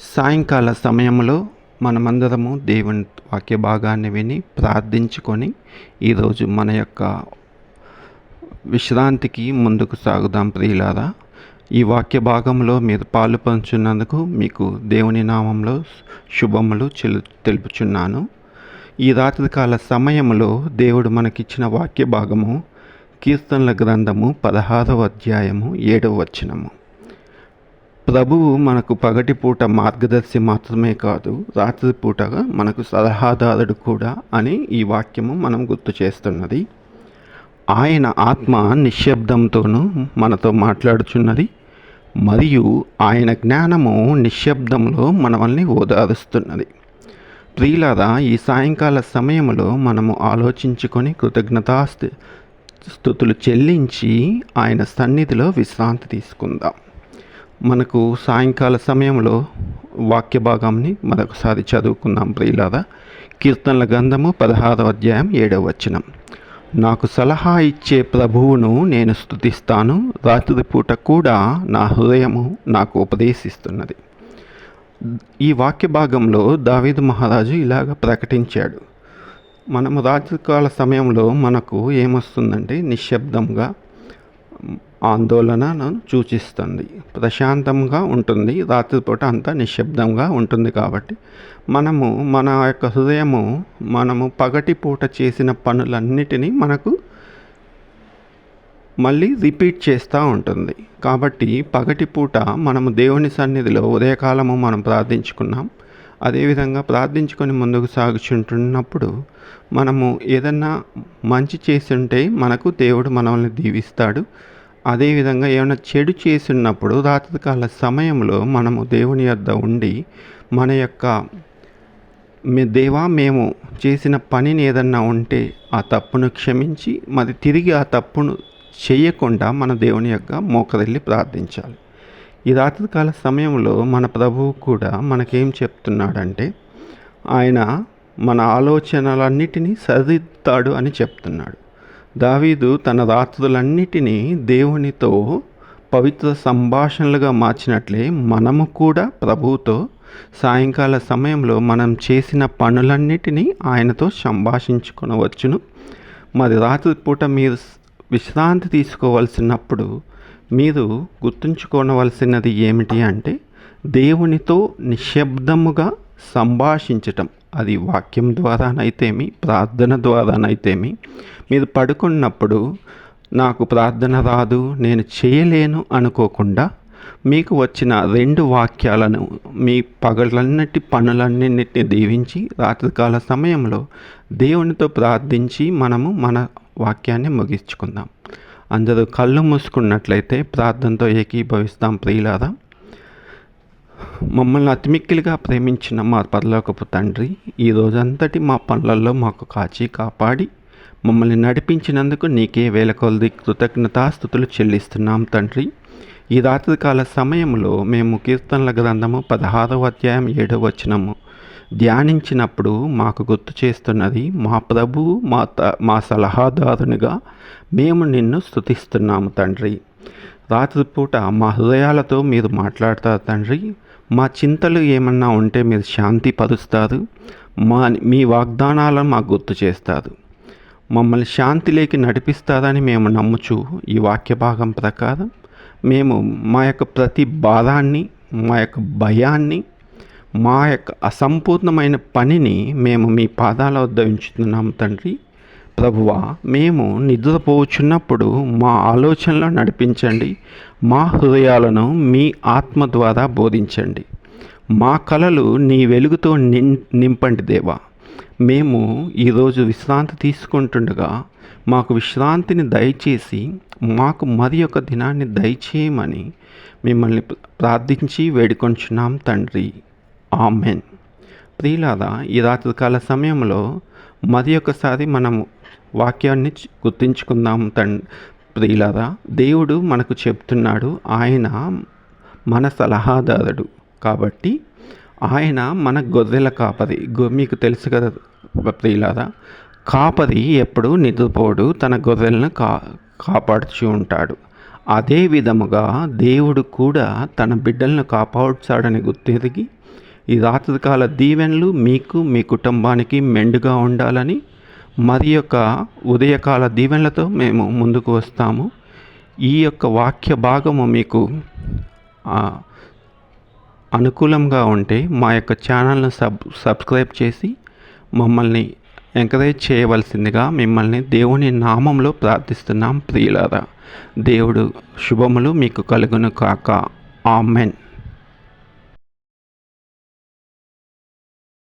సాయంకాల సమయంలో మనమందరము దేవుని వాక్య భాగాన్ని విని ప్రార్థించుకొని ఈరోజు మన యొక్క విశ్రాంతికి ముందుకు సాగుదాం ప్రియులారా. ఈ వాక్య భాగంలో మీరు పాలు పంచున్నందుకు మీకు దేవుని నామంలో శుభములు చెలు తెలుపుచున్నాను. ఈ రాత్రికాల సమయంలో దేవుడు మనకిచ్చిన వాక్య భాగము కీర్తనల గ్రంథము పదహారవ అధ్యాయము ఏడవ వచనము. ప్రభువు మనకు పగటిపూట మార్గదర్శి మాత్రమే కాదు రాత్రిపూటగా మనకు సలహాదారుడు కూడా అని ఈ వాక్యము మనం గుర్తు చేస్తున్నది. ఆయన ఆత్మ నిశ్శబ్దంతోనూ మనతో మాట్లాడుచున్నది మరియు ఆయన జ్ఞానము నిశ్శబ్దంలో మనల్ని ఓదారుస్తున్నది. ప్రియులారా ఈ సాయంకాల సమయంలో మనము ఆలోచించుకొని కృతజ్ఞతాస్తు స్థుతులు చెల్లించి ఆయన సన్నిధిలో విశ్రాంతి తీసుకుందాం. మనకు సాయంకాల సమయంలో వాక్య భాగంని మరొకసారి చదువుకుందాం ప్రియులారా. కీర్తనల గ్రంథము పదహారవ అధ్యాయం ఏడవ వచనం. నాకు సలహా ఇచ్చే ప్రభువును నేను స్థుతిస్తాను రాత్రిపూట కూడా నా హృదయము నాకు ఉపదేశిస్తున్నది. ఈ వాక్య భాగంలో దావీదు మహారాజు ఇలాగ ప్రకటించాడు. మనము రాత్రికాల సమయంలో మనకు ఏమొస్తుందంటే నిశ్శబ్దంగా ఆందోళనను సూచిస్తుంది. ప్రశాంతంగా ఉంటుంది. రాత్రిపూట అంతా నిశ్శబ్దంగా ఉంటుంది కాబట్టి మనము మన యొక్క హృదయము మనము పగటిపూట చేసిన పనులన్నిటినీ మనకు మళ్ళీ రిపీట్ చేస్తూ ఉంటుంది. కాబట్టి పగటిపూట మనము దేవుని సన్నిధిలో ఉదయకాలము మనం ప్రార్థించుకున్నాం. అదేవిధంగా ప్రార్థించుకొని ముందుకు సాగుచుంటున్నప్పుడు మనము ఏదన్నా మంచి చేసుంటే మనకు దేవుడు మనల్ని దీవిస్తాడు. అదేవిధంగా ఏమైనా చెడు చేసినప్పుడు రాత్రికాల సమయంలో మనము దేవుని యొద్ద ఉండి మన యొక్క మీ దేవా మేము చేసిన పనిని ఏదన్నా ఉంటే ఆ తప్పును క్షమించి మరి తిరిగి ఆ తప్పును చేయకుండా మన దేవుని యొక్క మోకరిల్లి ప్రార్థించాలి. ఈ రాత్రికాల సమయంలో మన ప్రభువు కూడా మనకేం చెప్తున్నాడంటే ఆయన మన ఆలోచనలన్నిటినీ సరిదిద్దుతాడు అని చెప్తున్నాడు. దావీదు తన రాత్రులన్నిటినీ దేవునితో పవిత్ర సంభాషణలుగా మార్చినట్లే మనము కూడా ప్రభువుతో సాయంకాల సమయంలో మనం చేసిన పనులన్నిటినీ ఆయనతో సంభాషించుకొనవచ్చును. మరి రాత్రిపూట మీరు విశ్రాంతి తీసుకోవాల్సినప్పుడు మీరు గుర్తుంచుకోవలసినది ఏమిటి అంటే దేవునితో నిశ్శబ్దముగా సంభాషించటం. అది వాక్యం ద్వారానైతేమి ప్రార్థన ద్వారానైతేమి. మీరు పడుకున్నప్పుడు నాకు ప్రార్థన రాదు నేను చేయలేను అనుకోకుండా మీకు వచ్చిన రెండు వాక్యాలను మీ పగలన్నిటి పనులన్నింటిని దీవించి రాత్రికాల సమయంలో దేవునితో ప్రార్థించి మనము మన వాక్యాన్ని ముగించుకుందాం. అందరూ కళ్ళు మూసుకున్నట్లయితే ప్రార్థనతో ఏకీభవిస్తాం ప్రియులారా. మమ్మల్ని అతిమిక్కిలిగా ప్రేమించిన మా పరలోకపు తండ్రి ఈ రోజంతటి మా పనులలో మాకు కాచి కాపాడి మమ్మల్ని నడిపించినందుకు నీకే వేల కొలది కృతజ్ఞతాస్థుతులు చెల్లిస్తున్నాం తండ్రి. ఈ రాత్రికాల సమయంలో మేము కీర్తనల గ్రంథము పదహారవ అధ్యాయం ఏడవ వచనము. ధ్యానించినప్పుడు మాకు గుర్తు చేస్తున్నది మా ప్రభు మా త మా సలహాదారునిగా మేము నిన్ను స్థుతిస్తున్నాము తండ్రి. రాత్రిపూట మా హృదయాలతో మీరు మాట్లాడతారు తండ్రి. మా చింతలు ఏమన్నా ఉంటే మీరు శాంతి పరుస్తారు మా మీ వాగ్దానాలను మాకు గుర్తు చేస్తారు. మమ్మల్ని శాంతిలోకి నడిపిస్తారని మేము నమ్ముచు ఈ వాక్య భాగం ప్రకారం మేము మా యొక్క ప్రతి భారాన్ని మా యొక్క భయాన్ని మా యొక్క అసంపూర్ణమైన పనిని మేము మీ పాదాల వద్ద ఉంచుతున్నాం తండ్రి. ప్రభువా మేము నిద్రపోచున్నప్పుడు మా ఆలోచనలో నడిపించండి. మా హృదయాలను మీ ఆత్మ ద్వారా బోధించండి. మా కళలు నీ వెలుగుతో నిం నింపండి దేవా. మేము ఈరోజు విశ్రాంతి తీసుకుంటుండగా మాకు విశ్రాంతిని దయచేసి మాకు మరి ఒక దినాన్ని దయచేయమని మిమ్మల్ని ప్రార్థించి వేడుకొంచున్నాం తండ్రి. ఆమెన్. ప్రియులాద ఈ రాత్రికాల సమయంలో మరి ఒకసారి మనము వాక్యాన్ని గుర్తించుకుందాం తన్ ప్రియులాద దేవుడు మనకు చెప్తున్నాడు ఆయన మన సలహాదారుడు కాబట్టి ఆయన మన గొర్రెల కాపరి. మీకు తెలుసు కదా ప్రియులారా కాపరి ఎప్పుడు నిద్రపోడు తన గొర్రెలను కా కాపాడుచు ఉంటాడు. అదే విధముగా దేవుడు కూడా తన బిడ్డలను కాపాడుచాడని గుర్తెరిగి ఈ రాత్రికాల దీవెనలు మీకు మీ కుటుంబానికి మెండుగా ఉండాలని మరి యొక్క ఉదయకాల దీవెనలతో మేము ముందుకు వస్తాము. ఈ యొక్క వాక్య భాగము మీకు అనుకూలంగా ఉంటే మా యొక్క ఛానల్ను సబ్ సబ్స్క్రైబ్ చేసి మమ్మల్ని ఎంకరేజ్ చేయవలసిందిగా మిమ్మల్ని దేవుని నామంలో ప్రార్థిస్తున్నాం ప్రియులారా. దేవుడు శుభములు మీకు కలుగును కాక. ఆమెన్.